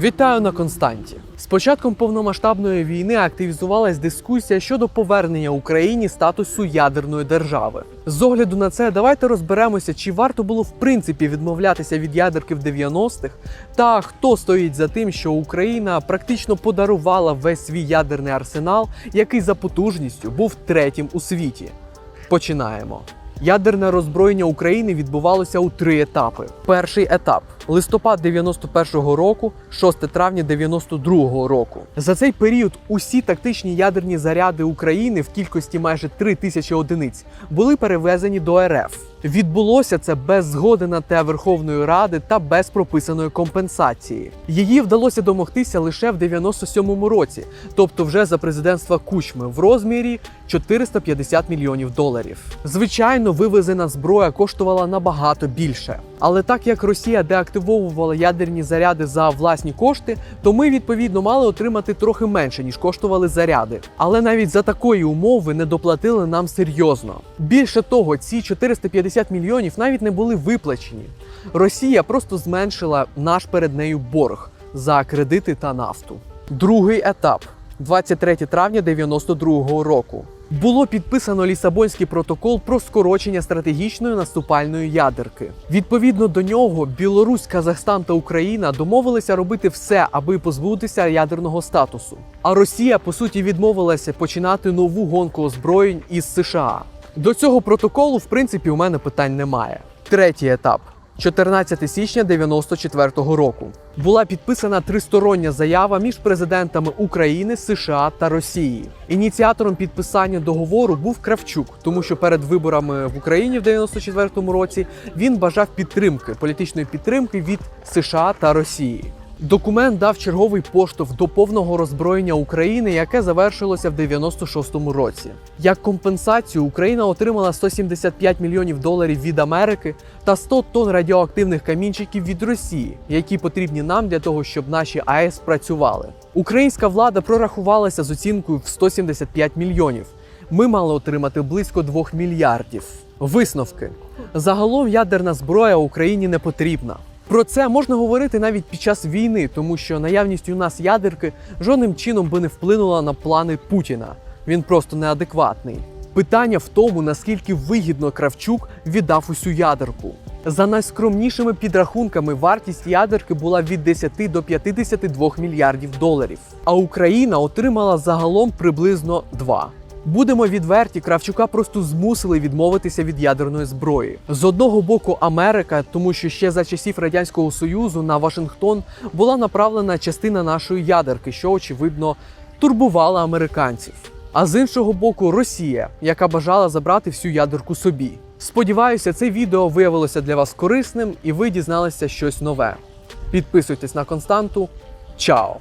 Вітаю на Константі. З початком повномасштабної війни активізувалась дискусія щодо повернення Україні статусу ядерної держави. З огляду на це, давайте розберемося, чи варто було в принципі відмовлятися від ядерки в 90-х, та хто стоїть за тим, що Україна практично подарувала весь свій ядерний арсенал, який за потужністю був третім у світі. Починаємо. Ядерне роззброєння України відбувалося у три етапи. Перший етап листопад 91-го року, 6 травня 92-го року. За цей період усі тактичні ядерні заряди України в кількості майже 3 тисячі одиниць були перевезені до РФ. Відбулося це без згоди на те Верховної Ради та без прописаної компенсації. Її вдалося домогтися лише в 97-му році, тобто вже за президентства Кучми в розмірі 450 мільйонів доларів. Звичайно, вивезена зброя коштувала набагато більше. Але так як Росія деактивовувала ядерні заряди за власні кошти, то ми відповідно мали отримати трохи менше ніж коштували заряди. Але навіть за такої умови не доплатили нам серйозно. Більше того, ці 450 мільйонів навіть не були виплачені. Росія просто зменшила наш перед нею борг за кредити та нафту. Другий етап 23 травня 92-го року. Було підписано Лісабонський протокол про скорочення стратегічної наступальної ядерки. Відповідно до нього, Білорусь, Казахстан та Україна домовилися робити все, аби позбутися ядерного статусу. А Росія, по суті, відмовилася починати нову гонку озброєнь із США. До цього протоколу, в принципі, у мене питань немає. Третій етап. 14 січня 94-го року була підписана тристороння заява між президентами України, США та Росії. Ініціатором підписання договору був Кравчук, тому що перед виборами в Україні в 94-му році він бажав підтримки політичної підтримки від США та Росії. Документ дав черговий поштовх до повного роззброєння України, яке завершилося в 96-му році. Як компенсацію Україна отримала 175 мільйонів доларів від Америки та 100 тонн радіоактивних камінчиків від Росії, які потрібні нам для того, щоб наші АЕС працювали. Українська влада прорахувалася з оцінкою в 175 мільйонів. Ми мали отримати близько 2 мільярдів. Висновки загалом ядерна зброя Україні не потрібна. Про це можна говорити навіть під час війни, тому що наявність у нас ядерки жодним чином би не вплинула на плани Путіна. Він просто неадекватний. Питання в тому, наскільки вигідно Кравчук віддав усю ядерку. За найскромнішими підрахунками, вартість ядерки була від 10 до 52 мільярдів доларів. А Україна отримала загалом приблизно 2. Будемо відверті, Кравчука просто змусили відмовитися від ядерної зброї. З одного боку, Америка, тому що ще за часів радянського союзу на Вашингтон була направлена частина нашої ядерки, що очевидно турбувала американців. А з іншого боку, Росія, яка бажала забрати всю ядерку собі. Сподіваюся, це відео виявилося для вас корисним і ви дізналися щось нове. Підписуйтесь на константу. Чао!